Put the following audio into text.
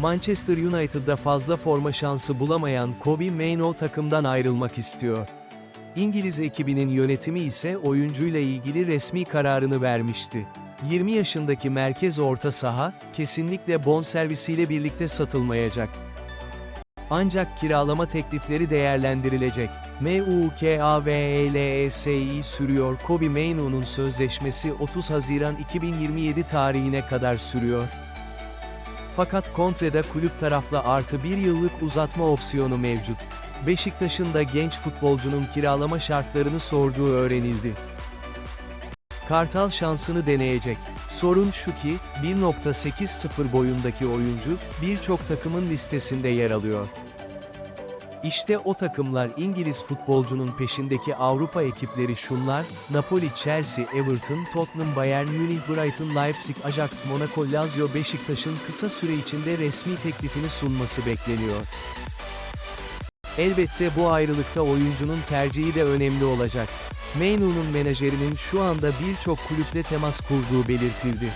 Manchester United'da fazla forma şansı bulamayan Kobe Mainoo takımdan ayrılmak istiyor. İngiliz ekibinin yönetimi ise oyuncuyla ilgili resmi kararını vermişti. 20 yaşındaki merkez orta saha, kesinlikle bonservisiyle birlikte satılmayacak. Ancak kiralama teklifleri değerlendirilecek. MUKAVELESI sürüyor Kobe Mainoo'nun sözleşmesi 30 Haziran 2027 tarihine kadar sürüyor. Fakat kontrede kulüp tarafla artı bir yıllık uzatma opsiyonu mevcut. Beşiktaş'ın da genç futbolcunun kiralama şartlarını sorduğu öğrenildi. Kartal şansını deneyecek. Sorun şu ki, 1.80 boyundaki oyuncu, birçok takımın listesinde yer alıyor. İşte o takımlar İngiliz futbolcunun peşindeki Avrupa ekipleri şunlar, Napoli, Chelsea, Everton, Tottenham, Bayern Münih, Brighton, Leipzig, Ajax, Monaco, Lazio, Beşiktaş'ın kısa süre içinde resmi teklifini sunması bekleniyor. Elbette bu ayrılıkta oyuncunun tercihi de önemli olacak. Mainoo'nun menajerinin şu anda birçok kulüple temas kurduğu belirtildi.